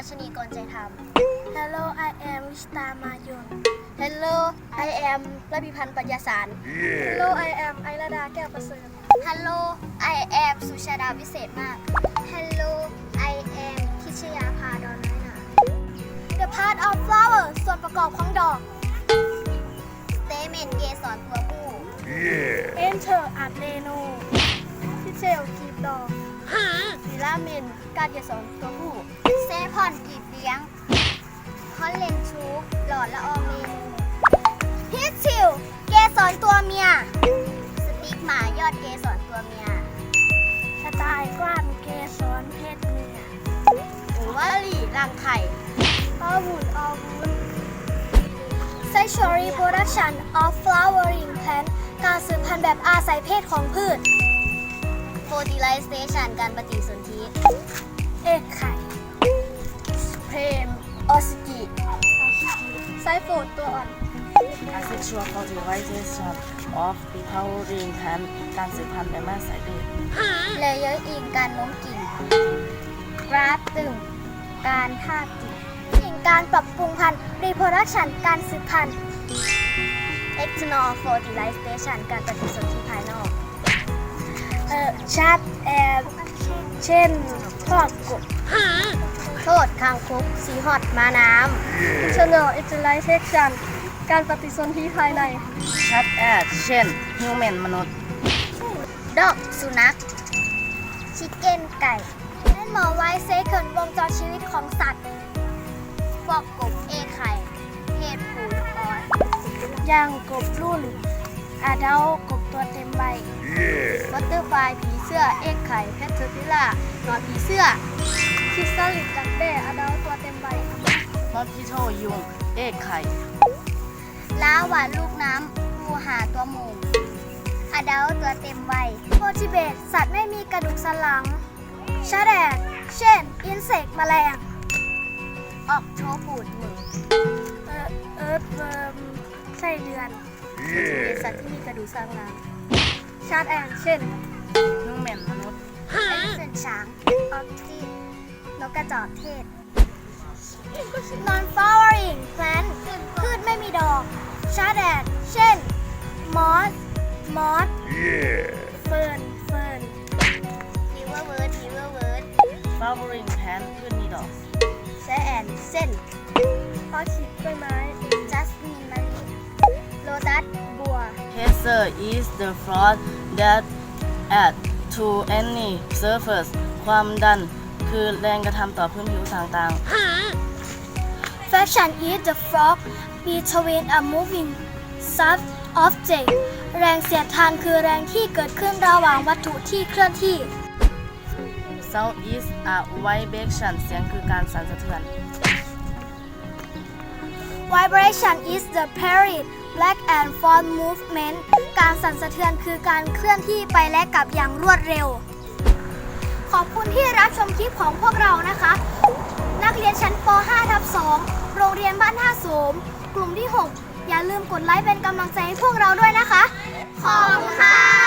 รัชนีกรใจธรรม Hello I am วิชตามายน Hello I am ระพิพันธ์ปัญญาสาร Hello I am ไอระดาแก้วประเสริฐ Hello I am สุชาดาวิเศษมาก Hello I am ทิชยาภาดอนน้อยหนา The part of flower ส่วนประกอบของดอก Statement เกสรตัวผู้ Enter อัดเรโนที่เซลกีบดอก ลาเมนการเกสรตัวผู้เซพอนกีบเลี้ยงฮอลเลนชูหลอดละอองเมนูฮิตชิลเกสรตัวเมีย สติ๊กหมายอดเกสรตัวเมียกระต่ายกว้านเกสรเพศเมียหรือว่าหลี่รังไข่ออวูดออวูด Sexual reproduction of flowering plant การสืบพันธุ์แบบอาศัยเพศของพืช fertilization การปฏิสนธิเอกไข่เพรมออสกิไซโฟดตัวอ่อน Asexual fertilization of flowering plant การสืบพันธุ์แบบไม่อาศัยเพศเลเยอร์อิงการโน้มกิ่งกราฟตึงการทาบกิ่งสิ่งการปรับปรุงพันธุ์ reproduction การสืบพันธุ์ external fertilization การปฏิสนธิภายนอก เอ่อชัดแอบเช่นทอดกบโทษคางคกสีหอดมาน้ internal fertilization การปฏิสนธิภายใน ชัดแอดเช่น human มนุษย์ำดอกสุนัข ชิคเก้นไก่เล่นหมอไว้เซคิลวงจรชีวิตของสัตว์ฟอกกบเอไข่เพศผู้ลูกอ่อนย่างกบรุ่นอาดากบตัวเต็มใบบัตเตอร์ ไฟผีเสื้อ เอ็กไข่แพทเทอร์พิล่านอนผีเสื้อ คิสซาลิดดักแด้อาดาตัวเต็มใบ mosquito ยุง เอกไข่ ล้าหวานลูกน้ำปูหาตัวหมูอดัลตัวเต็มวัยโปรติเบต สัตว์ไม่มีกระดูกสันหลังชาแดดเช่น อินเสกแมลง ออกโชว์ปูดหมึกเอ่อเอิร์ธเวิร์มไส้เดือนเป็นสัตว์ที่มีกระดูกสันหลังชาร์ดแอนเช่น นนี้ส่วนช้างออกซินกกระจอกเทศ non flowering plant พืชไม่มีดอก ชาแดด เช่น มอส มอส เฟิร์น เฟิร์นริเวอร์เวิร์ดริเวอร์เวิร์ด flowering plant พืชมีดอก แซแอนเส้นออคิดกล้วยไม้จัสมินมะลิโลตัสบัว Pressure is the force that add to any surface ความดันคือแรงกระทำต่อพื้นผิวต่าง Friction is the force between a moving soft object แรงเสียดทานคือแรงที่เกิดขึ้นระหว่างวัตถุที่เคลื่อนที่ๆ Sound is a vibration เสียงคือการสั่นสะเทือน Vibration is the period back and forth movement การสั่นสะเทือนคือการเคลื่อนที่ไปและกลับอย่างรวดเร็ว ขอบคุณที่รับชมคลิปของพวกเรานะคะ นักเรียนชั้นป .5 ทับ2โรงเรียนบ้านท่าโสม กลุ่มที่ 6 อย่าลืมกดไลค์เป็นกำลังใจให้พวกเราด้วยนะคะ ขอบคุณค่ะ